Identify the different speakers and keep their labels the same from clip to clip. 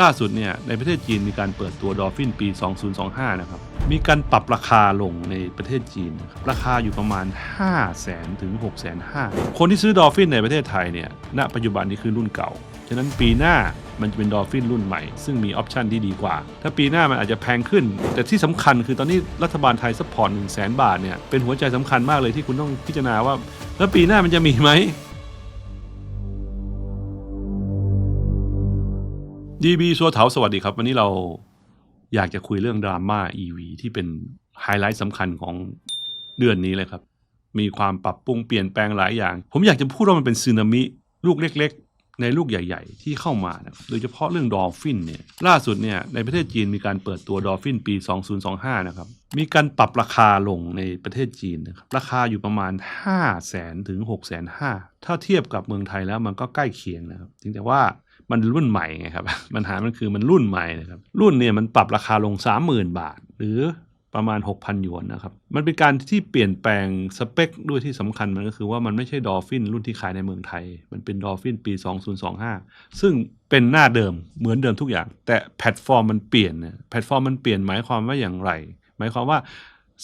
Speaker 1: ล่าสุดเนี่ยในประเทศจีนมีการเปิดตัวดอลฟินปี 2025 นะครับ มีการปรับราคาลงในประเทศจีน ราคาอยู่ประมาณ 5 0 0แสนถึง6 5 0 0 0คนที่ซื้อดอลฟินในประเทศไทยเนี่ยณปัจจุบันนี้คือรุ่นเก่า ฉะนั้นปีหน้ามันจะเป็นดอลฟินรุ่นใหม่ ซึ่งมีออปชันที่ดีกว่า ถ้าปีหน้ามันอาจจะแพงขึ้น แต่ที่สำคัญคือตอนนี้รัฐบาลไทยซัพพอร์ต1 0 0 0 0แบาทเนี่ยเป็นหัวใจสำคัญมากเลยที่คุณต้องพิจารณาว่า แล้วปีหน้ามันจะมีไหม ดีบีชัวเถาสวัสดีครับ วันนี้เราอยากจะคุยเรื่องดราม่า EV ที่เป็นไฮไลท์สำคัญของเดือนนี้เลยครับ มีความปรับปรุงเปลี่ยนแปลงหลายอย่าง ผมอยากจะพูดว่ามันเป็นสึนามิลูกเล็กๆ ในลูกใหญ่ ๆ ที่เข้ามานะโดยเฉพาะเรื่องดอลฟินเนี่ยล่าสุดเนี่ยในประเทศจีนมีการเปิดตัวดอลฟินปี 2025 นะครับ มีการปรับราคาลงในประเทศจีนนะครับราคาอยู่ประมาณ 5 0 0แสนถึง6 5 0 0 0ถ้าเทียบกับเมืองไทยแล้วมันก็ใกล้เคียงนะครับจริงแต่ว่า มันรุ่นใหม่ไงครับปัญหามันคือมันรุ่นใหม่นะครับ รุ่นเนี่ยมันปรับราคาลง 30,000 บาท หรือประมาณ 6,000 หยวนนะครับ มันเป็นการที่เปลี่ยนแปลงสเปคด้วยที่สำคัญมันก็คือว่ามันไม่ใช่ดอลฟินรุ่นที่ขายในเมืองไทย มันเป็นดอลฟินปี 2025 ซึ่งเป็นหน้าเดิมเหมือนเดิมทุกอย่าง แต่แพลตฟอร์มมันเปลี่ยนนะแพลตฟอร์มมันเปลี่ยนหมายความว่าอย่างไร หมายความว่า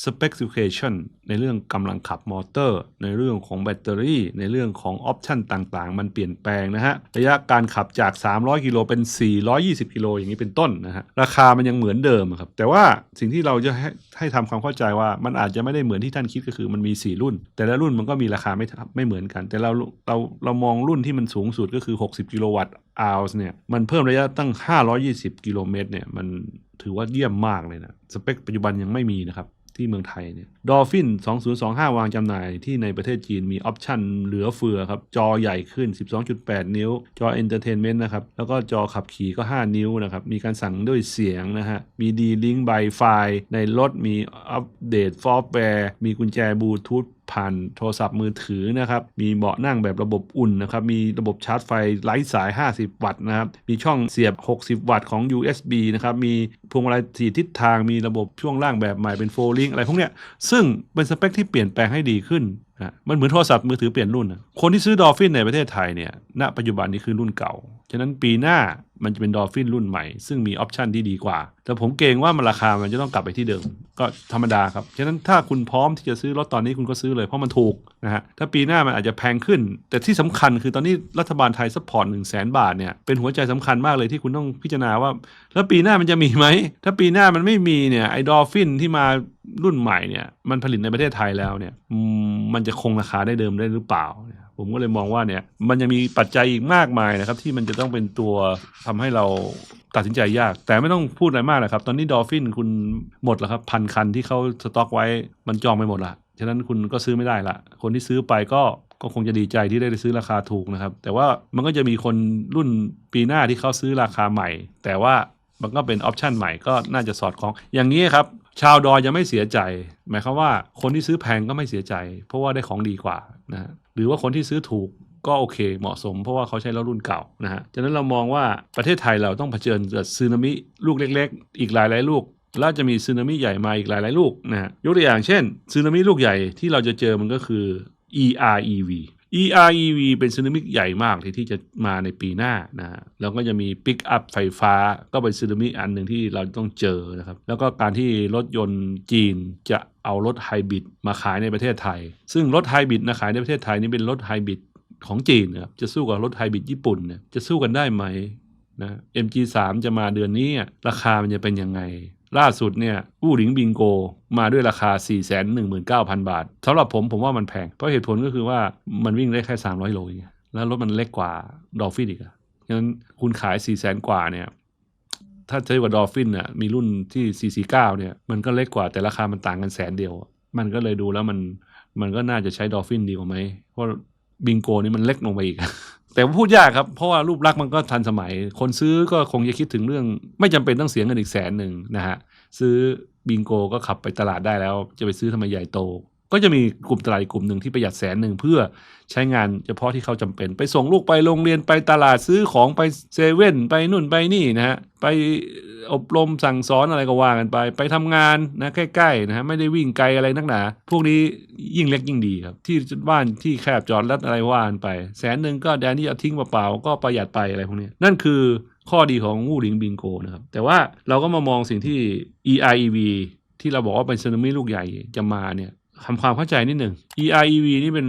Speaker 1: specification ในเรื่องกำลังขับมอเตอร์ ในเรื่องของแบตเตอรี่ ในเรื่องของออปชันต่างๆ มันเปลี่ยนแปลงนะฮะ ระยะการขับจาก 300 กิโลเป็น 420 กิโลอย่างนี้เป็นต้นนะฮะ ราคามันยังเหมือนเดิมครับ แต่ว่าสิ่งที่เราจะให้ให้ทำความเข้าใจว่ามันอาจจะไม่ได้เหมือนที่ท่านคิดก็คือมันมี 4 รุ่น แต่ละรุ่นมันก็มีราคาไม่ไม่เหมือนกัน แต่เราเราเรามองรุ่นที่มันสูงสุดก็คือ 60 กิโลวัตต์อาวส์เนี่ยมันเพิ่มระยะตั้ง 520 กิโลเมตรเนี่ยมันถือว่าเยี่ยมมากเลยนะ สเปคปัจจุบันยังไม่มีนะครับ ที่เมืองไทยเนี่ยดอฟฟิน2025 วางจำหน่ายที่ในประเทศจีนมีออปชันเหลือเฟือครับ จอใหญ่ขึ้น 12.8 นิ้ว จอเอนเตอร์เทนเมนต์นะครับ แล้วก็จอขับขี่ก็ 5 นิ้วนะครับ มีการสั่งด้วยเสียงนะฮะ มีดีลิงก์ไบไฟในรถ มีอัปเดตฟอร์แวร์ มีกุญแจบลูทูธ ผ่านโทรศัพท์มือถือนะครับ มีเบาะนั่งแบบระบบอุ่นนะครับ มีระบบชาร์จไฟไร้สาย 50 วัตต์นะครับ มีช่องเสียบ 60 วัตต์ของ USB นะครับ มีพวงมาลัยสีทิศทาง มีระบบช่วงล่างแบบใหม่เป็นโฟลิงอะไรพวกเนี้ย ซึ่งเป็นสเปคที่เปลี่ยนแปลงให้ดีขึ้น นะมันเหมือนโทรศัพท์มือถือเปลี่ยนรุ่นนะคนที่ซื้อดอลฟินในประเทศไทยเนี่ยณปัจจุบันนี้คือรุ่นเก่า ฉะนั้นปีหน้ามันจะเป็นดอลฟินรุ่นใหม่ ซึ่งมีออปชันที่ดีกว่า แต่ผมเกรงว่ามันราคามันจะต้องกลับไปที่เดิม ก็ธรรมดาครับ ฉะนั้นถ้าคุณพร้อมที่จะซื้อรถตอนนี้คุณก็ซื้อเลยเพราะมันถูกนะฮะถ้าปีหน้ามันอาจจะแพงขึ้น แต่ที่สำคัญคือตอนนี้รัฐบาลไทยซัพพอร์ตหนึ่งแสนบาทเนี่ยเป็นหัวใจสำคัญมากเลยที่คุณต้องพิจารณาว่า แล้วปีหน้ามันจะมีไหมถ้าปีหน้ามันไม่มีเนี่ยไอ้ดอลฟินที่มา รุ่นใหม่เนี่ยมันผลิตในประเทศไทยแล้วเนี่ยมันจะคงราคาได้เดิมได้หรือเปล่า ผมก็เลยมองว่าเนี่ยมันยังมีปัจจัยอีกมากมายนะครับ ที่มันจะต้องเป็นตัวทำให้เราตัดสินใจยาก แต่ไม่ต้องพูดอะไรมากนะครับ ตอนนี้ดอลฟินคุณหมดแล้วครับพันคันที่เขาสต็อกไว้มันจองไปหมดละฉะนั้นคุณก็ซื้อไม่ได้ละคนที่ซื้อไปก็ก็คงจะดีใจที่ได้ซื้อราคาถูกนะครับ แต่ว่ามันก็จะมีคนรุ่นปีหน้าที่เขาซื้อราคาใหม่ แต่ว่ามันก็เป็นออปชันใหม่ก็น่าจะสอดคล้อง อย่างนี้ครับ ชาวดอยยังไม่เสียใจ หมายความว่าคนที่ซื้อแพงก็ไม่เสียใจ เพราะว่าได้ของดีกว่านะหรือว่าคนที่ซื้อถูกก็โอเคเหมาะสมเพราะว่าเขาใช้รถรุ่นเก่านะฮะฉะนั้นเรามองว่าประเทศไทยเราต้องเผชิญกับซึนามิลูกเล็ก ๆ อีกหลายๆลูกแล้วจะมีซึนามิใหญ่มาอีกหลายๆลูกนะฮะยกตัวอย่างเช่นซึนามิลูกใหญ่ที่เราจะเจอมันก็คือ EREV EREV เป็นซึนามิใหญ่มากที่ที่จะมาในปีหน้านะฮะแล้วก็จะมีปิกอัพไฟฟ้าก็เป็นซึนามิอันหนึ่งที่เราต้องเจอนะครับ แล้วก็การที่รถยนต์จีนจะเอารถไฮบริดมาขายในประเทศไทย ซึ่งรถไฮบริดนะขายในประเทศไทยนี่เป็นรถไฮบริดของจีนนะครับจะสู้กับรถไฮบริดญี่ปุ่นเนี่ยจะสู้กันได้ไหมนะ MG3 จะมาเดือนนี้อะราคามันจะเป็นยังไง ล่าสุดเนี่ยอู้หลิงบิงโก มาด้วยราคา 419,000 บาทสำหรับผมผมว่ามันแพง เพราะเหตุผลก็คือว่ามันวิ่งได้แค่ 300 โลเองแล้วรถมันเล็กกว่าดอลฟินอีกอะฉะนั้นคุณขาย 400,000 กว่าเนี่ย ถ้าเทียบกับดอลฟินน่ะมีรุ่นที่ 449 เนี่ย มันก็เล็กกว่าแต่ราคามันต่างกันแสนเดียว มันก็เลยดูแล้วมันมันก็น่าจะใช้ดอลฟินดีกว่าไหมเพราะบิงโกนี่มันเล็กลงไปอีก แต่พูดยากครับ เพราะว่ารูปลักษณ์มันก็ทันสมัย คนซื้อก็คงจะคิดถึงเรื่อง ไม่จำเป็นต้องเสียเงินอีกแสนหนึ่งนะฮะ ซื้อบิงโกก็ขับไปตลาดได้แล้ว จะไปซื้อทำไมใหญ่โต ก็จะมีกลุ่มตลาดกลุ่มหนึ่งที่ประหยัดแสนหนึ่งเพื่อใช้งานเฉพาะที่เขาจำเป็น ไปส่งลูกไปโรงเรียนไปตลาดซื้อของไปเซเว่นไปนู่นไปนี่นะฮะไปอบรมสั่งสอนอะไรก็ว่ากันไป ไปทำงานนะใกล้ๆนะฮะไม่ได้วิ่งไกลอะไรนักหนาพวกนี้ยิ่งเล็กยิ่งดีครับ ที่บ้านที่แคบจอดรถอะไรว่ากันไป แสนหนึ่งก็แดนที่จะทิ้งเปล่าๆก็ประหยัดไปอะไรพวกนี้นั่นคือข้อดีของวูหลิงบิงโกนะครับแต่ว่าเราก็มามองสิ่งที่ EREV ที่เราบอกว่าเป็นสึนามิลูกใหญ่จะมาเนี่ย ทำความเข้าใจนิดหนึ่ง EREV นี่เป็น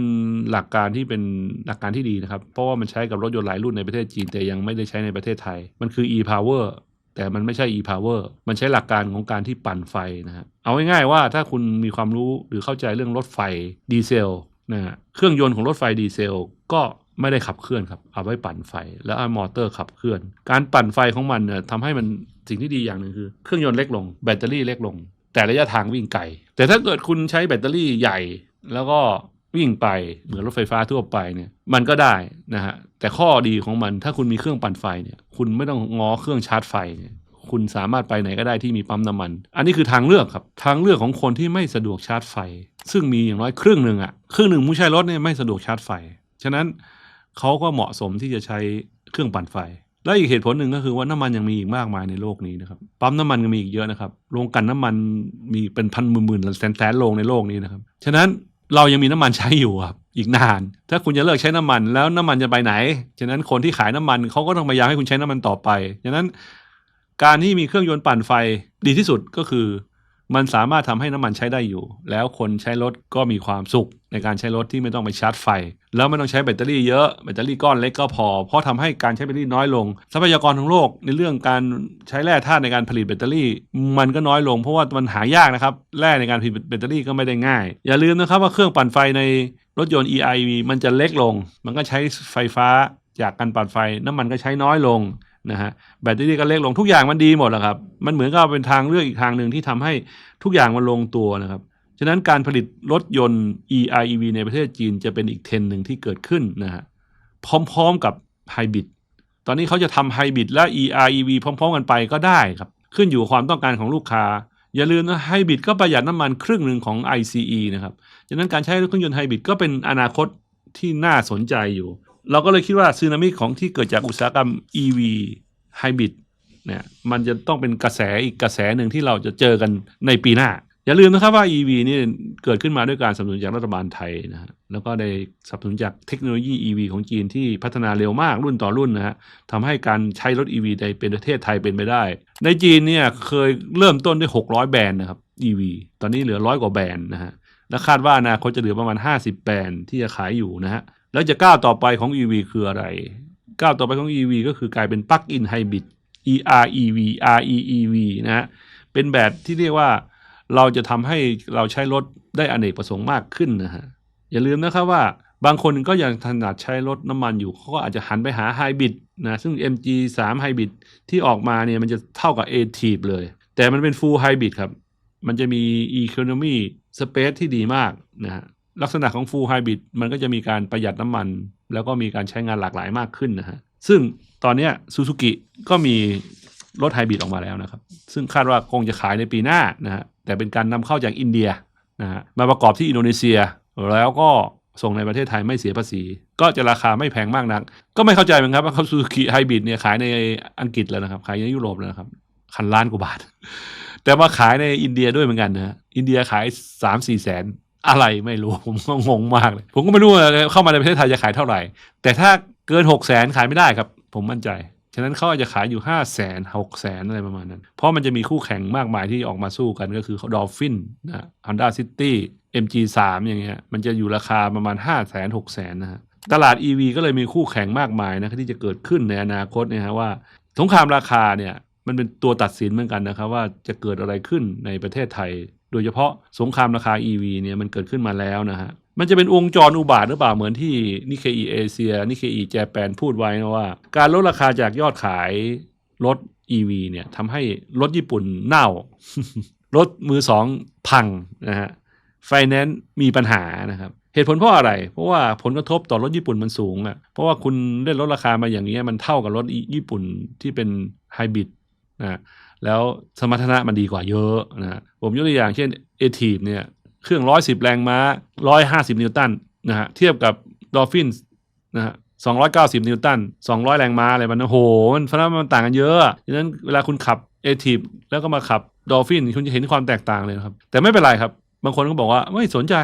Speaker 1: หลักการที่เป็นหลักการที่ดีนะครับ เพราะว่ามันใช้กับรถยนต์หลายรุ่นในประเทศจีน แต่ยังไม่ได้ใช้ในประเทศไทย มันคือ e-power แต่มันไม่ใช่ e-power มันใช้หลักการของการที่ปั่นไฟนะฮะเอาง่ายๆว่าถ้าคุณมีความรู้หรือเข้าใจเรื่องรถไฟดีเซลนะฮะเครื่องยนต์ของรถไฟดีเซล ก็ไม่ได้ขับเคลื่อนครับ เอาไว้ปั่นไฟ แล้วเอามอเตอร์ขับเคลื่อน การปั่นไฟของมันเนี่ยทำให้มันสิ่งที่ดีอย่างหนึ่งคือ เครื่องยนต์เล็กลง แบตเตอรี่เล็กลง แต่ระยะทางวิ่งไกล แต่ถ้าเกิดคุณใช้แบตเตอรี่ใหญ่ แล้วก็วิ่งไปเหมือนรถไฟฟ้าทั่วไปเนี่ยมันก็ได้นะฮะแต่ข้อดีของมันถ้าคุณมีเครื่องปั่นไฟเนี่ยคุณไม่ต้องง้อเครื่องชาร์จไฟเนี่ยคุณสามารถไปไหนก็ได้ที่มีปั๊มน้ำมัน อันนี้คือทางเลือกครับ ทางเลือกของคนที่ไม่สะดวกชาร์จไฟ ซึ่งมีอย่างน้อยครึ่งหนึ่งอะครึ่งหนึ่งผู้ใช้รถเนี่ยไม่สะดวกชาร์จไฟ ฉะนั้นเขาก็เหมาะสมที่จะใช้เครื่องปั่นไฟ และอีกเหตุผลหนึ่งก็คือว่าน้ำมันยังมีอีกมากมายในโลกนี้นะครับปั๊มน้ำมันก็มีอีกเยอะนะครับโรงกันน้ำมันมีเป็นพันหมื่นๆแสนแสนๆโรงในโลกนี้นะครับฉะนั้นเรายังมีน้ำมันใช้อยู่ครับอีกนาน ถ้าคุณจะเลิกใช้น้ำมันแล้วน้ำมันจะไปไหน ฉะนั้นคนที่ขายน้ำมันเขาก็ต้องพยายามให้คุณใช้น้ำมันต่อไป ฉะนั้นการที่มีเครื่องยนต์ปั่นไฟดีที่สุดก็คือ มันสามารถทำให้น้ำมันใช้ได้อยู่ แล้วคนใช้รถก็มีความสุข ในการใช้รถที่ไม่ต้องไปชาร์จไฟ แล้วไม่ต้องใช้แบตเตอรี่เยอะแบตเตอรี่ก้อนเล็กก็พอ เพราะทำให้การใช้แบตเตอรี่น้อยลง ทรัพยากรของโลกในเรื่องการใช้แร่ธาตุในการผลิตแบตเตอรี่ มันก็น้อยลง เพราะว่ามันหายากนะครับแร่ในการผลิตแบตเตอรี่ก็ไม่ได้ง่าย อย่าลืมนะครับว่าเครื่องปั่นไฟในรถยนต์ EIV มันจะเล็กลง มันก็ใช้ไฟฟ้าจากการปั่นไฟน้ำมันก็ใช้น้อยลง นะฮะแบตเตอรี่ก็เล็กลงทุกอย่างมันดีหมดแหละครับ มันเหมือนกับเป็นทางเลือกอีกทางหนึ่งที่ทำให้ทุกอย่างมันลงตัวนะครับฉะนั้นการผลิตรถยนต์ EREV ในประเทศจีนจะเป็นอีกเทรนหนึ่งที่เกิดขึ้นนะฮะพร้อมๆกับไฮบริดตอนนี้เขาจะทำไฮบริดและ EREV พร้อม ๆ กันไปก็ได้ครับ ขึ้นอยู่กับความต้องการของลูกค้า อย่าลืมนะไฮบริดก็ประหยัดน้ำมันครึ่งหนึ่งของ ICE นะครับฉะนั้นการใช้เครื่องยนต์ไฮบริดก็เป็นอนาคตที่น่าสนใจอยู่ เราก็เลยคิดว่าซึนามิของที่เกิดจากอุตสาหกรรม EV ไฮบริดเนี่ยมันจะต้องเป็นกระแสอีกกระแสหนึ่งที่เราจะเจอกันในปีหน้า อย่าลืมนะครับว่า EV นี่เกิดขึ้นมาด้วยการสนับสนุนจากรัฐบาลไทยนะฮะแล้วก็ได้สนับสนุนจากเทคโนโลยี EV ของจีนที่พัฒนาเร็วมากรุ่นต่อรุ่นนะฮะทำให้การใช้รถ EV ในเป็นประเทศไทยเป็นไปได้ ในจีนเนี่ยเคยเริ่มต้นด้วย 600 แบรนด์นะครับ EV ตอนนี้เหลือร้อยกว่าแบรนด์นะฮะและคาดว่าอนาคตจะเหลือประมาณ 50 แบรนด์ที่จะขายอยู่นะฮะ แล้วจะก้าวต่อไปของ EV คืออะไร ก้าวต่อไปของ EV ก็คือกลายเป็น Plug-in Hybrid EREV REEV นะฮะเป็นแบบที่เรียกว่าเราจะทำให้เราใช้รถได้อเนกประสงค์มากขึ้นนะฮะอย่าลืมนะครับว่าบางคนก็ยังถนัดใช้รถน้ำมันอยู่เขาก็อาจจะหันไปหาไฮบริดนะซึ่ง MG3 ไฮบริดที่ออกมาเนี่ยมันจะเท่ากับ a t i v เลย แต่มันเป็น Full Hybrid ครับ มันจะมี Economy Space ที่ดีมากนะฮะ ลักษณะของ Full Hybrid มันก็จะมีการประหยัดน้ำมัน แล้วก็มีการใช้งานหลากหลายมากขึ้นนะฮะซึ่งตอนนี้ซูซูกิก็มีรถไฮบริดออกมาแล้วนะครับ ซึ่งคาดว่าคงจะขายในปีหน้านะฮะแต่เป็นการนำเข้าจากอินเดียนะฮะมาประกอบที่อินโดนีเซีย แล้วก็ส่งในประเทศไทยไม่เสียภาษี ก็จะราคาไม่แพงมากนัก ก็ไม่เข้าใจเหมือนกันว่าเขาซูซูกิไฮบริดเนี่ยขายในอังกฤษแล้วนะครับ ขายในยุโรปแล้วนะครับคันล้านกว่าบาท แต่มาขายในอินเดียด้วยเหมือนกันนะฮะอินเดียขายสามสี่แสน อะไรไม่รู้ผมก็งงมากเลย ผมก็ไม่รู้ว่าเข้ามาในประเทศไทยจะขายเท่าไหร่ แต่ถ้าเกินหกแสนขายไม่ได้ครับ ผมมั่นใจฉะนั้นเขาอาจจะขายอยู่ห้าแสนหกแสนอะไรประมาณนั้น เพราะมันจะมีคู่แข่งมากมายที่ออกมาสู้กันก็คือดอลฟินนะ Honda City MG3 อย่างเงี้ยมันจะอยู่ราคาประมาณ5 0 0แสนหกแสนนะฮะตลาด EV ก็เลยมีคู่แข่งมากมายนะที่จะเกิดขึ้นในอนาคตเนี่ยฮะว่าสงครามราคาเนี่ยมันเป็นตัวตัดสินเหมือนกันนะครับว่าจะเกิดอะไรขึ้นในประเทศไทย โดยเฉพาะสงครามราคา EV เนี่ยมันเกิดขึ้นมาแล้วนะฮะมันจะเป็นวงจรอุบาทหรือเปล่าเหมือนที่นิเคอีเอเชียนิเคอีแจแปนพูดไว้นะว่า การลดราคาจากยอดขายรถ EV เนี่ยทำให้รถญี่ปุ่นเน่ารถมือสองพังนะฮะไฟแนนซ์มีปัญหานะครับเหตุผลเพราะอะไร เพราะว่าผลกระทบต่อรถญี่ปุ่นมันสูงอะ่ะ เพราะว่าคุณได้ลดราคามาอย่างนี้มันเท่ากับรถญี่ปุ่นที่เป็นไฮบริด นะแล้วสมรรถนะมันดีกว่าเยอะนะผมยกตัวอย่างเช่นเอทีฟเนี่ยเครื่องร้อยสิบแรงม้าร้อยห้าสิบนิวตันนะฮะเทียบกับดอฟฟินนะฮะสองร้อยเก้าสิบนิวตันสองร้อยแรงม้าอะไรมันโอ้โหมันฟังมันต่างกันเยอะอะฉะนั้นเวลาคุณขับเอทีฟแล้วก็มาขับดอฟฟินคุณจะเห็นความแตกต่างเลยครับ แต่ไม่เป็นไรครับ บางคนก็บอกว่าไม่สนใจ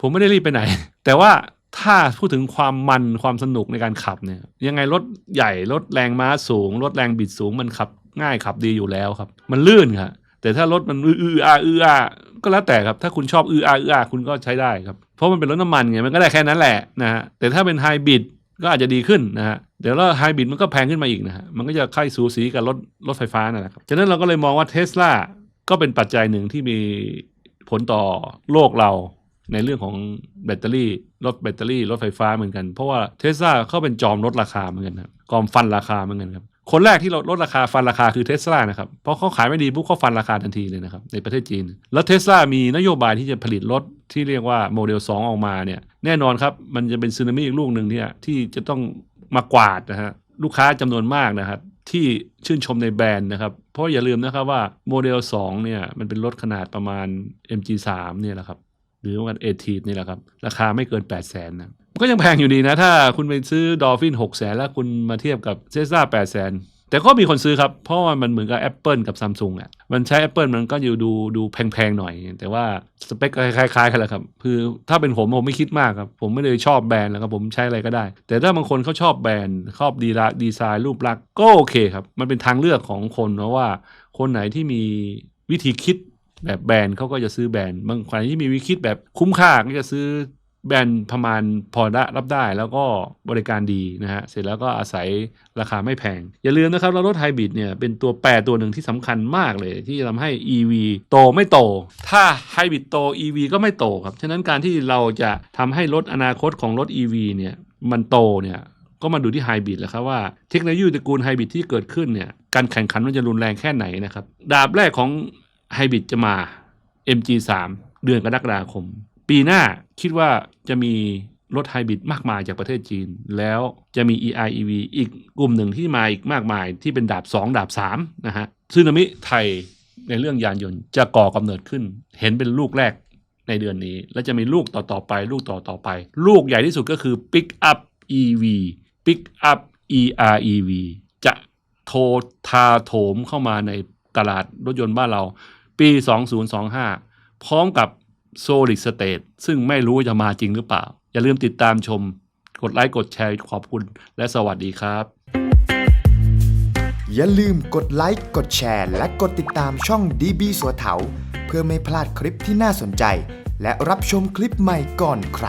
Speaker 1: ผมไม่ได้รีบไปไหน แต่ว่าถ้าพูดถึงความมันความสนุกในการขับเนี่ยยังไงรถใหญ่รถแรงม้าสูงรถแรงบิดสูงมันขับ ง่ายขับดีอยู่แล้วครับ มันลื่นครับแต่ถ้ารถมันอื้ออ้าอื้ออาก็แล้วแต่ครับ ถ้าคุณชอบอื้ออาอื้ออาคุณก็ใช้ได้ครับ เพราะมันเป็นรถน้ำมันไงมันก็ได้แค่นั้นแหละนะฮะแต่ถ้าเป็นไฮบริดก็อาจจะดีขึ้นนะฮะเดี๋ยวแล้วไฮบริดมันก็แพงขึ้นมาอีกนะฮะมันก็จะค่อยสูสีกับรถรถไฟฟ้านะครับฉะนั้นเราก็เลยมองว่าเทสลาก็เป็นปัจจัยหนึ่งที่มีผลต่อโลกเราในเรื่องของแบตเตอรี่รถแบตเตอรี่รถไฟฟ้าเหมือนกัน เพราะว่าเทสลาเขาเป็นจอมลดราคาเหมือนกันครับกอมฟันราคาเหมือนกันครับ คนแรกที่ลดลดราคาฟันราคาคือเทสลานะครับ เพราะเขาขายไม่ดีปุ๊บเขาฟันราคาทันทีเลยนะครับ ในประเทศจีน แล้วเทสลามีนโยบายที่จะผลิตรถที่เรียกว่าโมเดล 2 ออกมาเนี่ย แน่นอนครับ มันจะเป็นซึนามิอีกลูกหนึ่งเนี่ยที่จะต้องมากวาดนะฮะลูกค้าจำนวนมากนะครับที่ชื่นชมในแบรนด์นะครับ เพราะอย่าลืมนะครับว่าโมเดล 2 เนี่ยมันเป็นรถขนาดประมาณ MG3 เนี่ยแหละครับหรือว่าเอทีนี่แหละครับ ราคาไม่เกิน 8 0 0แสนนะ มันก็ยังแพงอยู่ดีนะ ถ้าคุณไปซื้อดอลฟิน6 0 0แสนแล้วคุณมาเทียบกับเซซ่า8 0 0แสนแต่ก็มีคนซื้อครับ เพราะว่ามันเหมือนกับ Apple กับ Samsung อะ มันใช้ Apple มันก็อยู่ดูดูแพงๆหน่อย แต่ว่าสเปคก็คล้ายๆกันแหละครับ คือถ้าเป็นผมผมไม่คิดมากครับ ผมไม่ได้ชอบแบรนด์แล้วครับผมใช้อะไรก็ได้ แต่ถ้าบางคนเขาชอบแบรนด์ชอบดีละดีไซน์รูปลักษณ์ก็โอเคครับ มันเป็นทางเลือกของคนเพราะว่าคนไหนที่มีวิธีคิดแบบแบรนด์เขาก็จะซื้อแบรนด์บางคนที่มีวิธีคิดแบบคุ้มค่าก็จะซื้อ แบรนด์ประมาณพอได้รับได้แล้วก็บริการดีนะฮะเสร็จแล้วก็อาศัยราคาไม่แพง อย่าลืมนะครับรถไฮบริดเนี่ยเป็นตัวแปรตัวหนึ่งที่สำคัญมากเลย ที่จะทำให้ EV โตไม่โต ถ้าไฮบริดโต EV ก็ไม่โตครับ ฉะนั้นการที่เราจะทำให้รถอนาคตของรถ EV เนี่ยมันโตเนี่ยก็มาดูที่ไฮบริดแหล้วครับว่าเทคโนโลยีตระกูลไฮบริดที่เกิดขึ้นเนี่ยการแข่งขันมันจะรุนแรงแค่ไหนนะครับดาบแรกของไฮบริดจะมา MG3 เดือนกรกฎาคม ปีหน้าคิดว่าจะมีรถไฮบริดมากมายจากประเทศจีน แล้วจะมี EIEV อีกกลุ่มหนึ่งที่มาอีกมากมายที่เป็นดาบ 2 ดาบ3นะฮะซึนามิไทยในเรื่องยานยนต์จะก่อกำเนิดขึ้น เห็นเป็นลูกแรกในเดือนนี้ และจะมีลูกต่อๆไป ลูกต่อๆไป ลูกใหญ่ที่สุดก็คือ Pick Up EV Pick Up EREV จะโททาโถมเข้ามาในตลาดรถยนต์บ้านเรา ปี 2025 พร้อมกับ Solid State ซึ่งไม่รู้จะมาจริงหรือเปล่า อย่าลืมติดตามชม กดไลค์กดแชร์ขอบคุณ และสวัสดีครับ
Speaker 2: อย่าลืมกดไลค์กดแชร์ และกดติดตามช่อง DB สัวเถา เพื่อไม่พลาดคลิปที่น่าสนใจ และรับชมคลิปใหม่ก่อนใคร